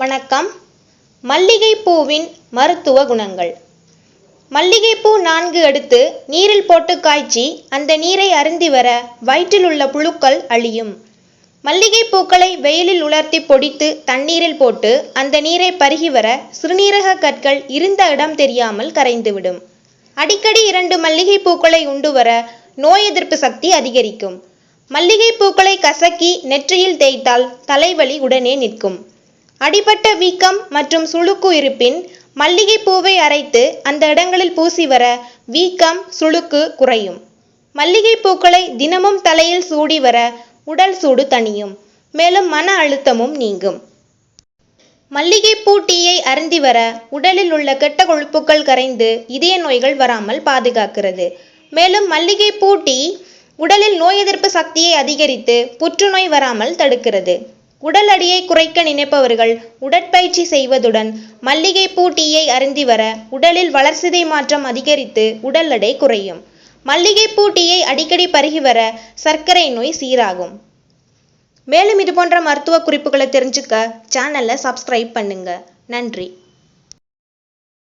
வணக்கம். மல்லிகைப்பூவின் மருத்துவ குணங்கள். மல்லிகைப்பூ நான்கு எடுத்து நீரில் போட்டு காய்ச்சி அந்த நீரை அருந்தி வர வயிற்றில் உள்ள புழுக்கள் அழியும். மல்லிகைப்பூக்களை வெயிலில் உலர்த்தி பொடித்து தண்ணீரில் போட்டு அந்த நீரை பருகி வர சிறுநீரக கற்கள் இருந்த இடம் தெரியாமல் கரைந்துவிடும். அடிக்கடி இரண்டு மல்லிகைப்பூக்களை உண்டு வர நோய் எதிர்ப்பு சக்தி அதிகரிக்கும். மல்லிகைப்பூக்களை கசக்கி நெற்றியில் தேய்த்தால் தலைவலி உடனே நிற்கும். அடிபட்ட வீக்கம் மற்றும் சுளுக்கு இருப்பின் மல்லிகை பூவை அரைத்து அந்த இடங்களில் பூசி வர வீக்கம் சுளுக்கு குறையும். மல்லிகை பூக்களை தினமும் தலையில் சூடி வர உடல் சூடு தணியும். மேலும் மன அழுத்தமும் நீங்கும். மல்லிகைப்பூ டீயை அருந்தி வர உடலில் உள்ள கெட்ட கொழுப்புக்கள் கரைந்து இதய நோய்கள் வராமல் பாதுகாக்கிறது. மேலும் மல்லிகைப்பூ டீ உடலில் நோய் எதிர்ப்பு சக்தியை அதிகரித்து புற்றுநோய் வராமல் தடுக்கிறது. உடல் அடியை குறைக்க நினைப்பவர்கள் உடற்பயிற்சி செய்வதுடன் மல்லிகைப்பூ டீயை அருந்தி வர உடலில் வளர்சிதை மாற்றம் அதிகரித்து உடல் எடை குறையும். மல்லிகைப்பூ டீயை அடிக்கடி பருகி வர சர்க்கரை நோய் சீராகும். மேலும் இது போன்ற மருத்துவ குறிப்புகளை தெரிஞ்சுக்க சேனலை சப்ஸ்கிரைப் பண்ணுங்க. நன்றி.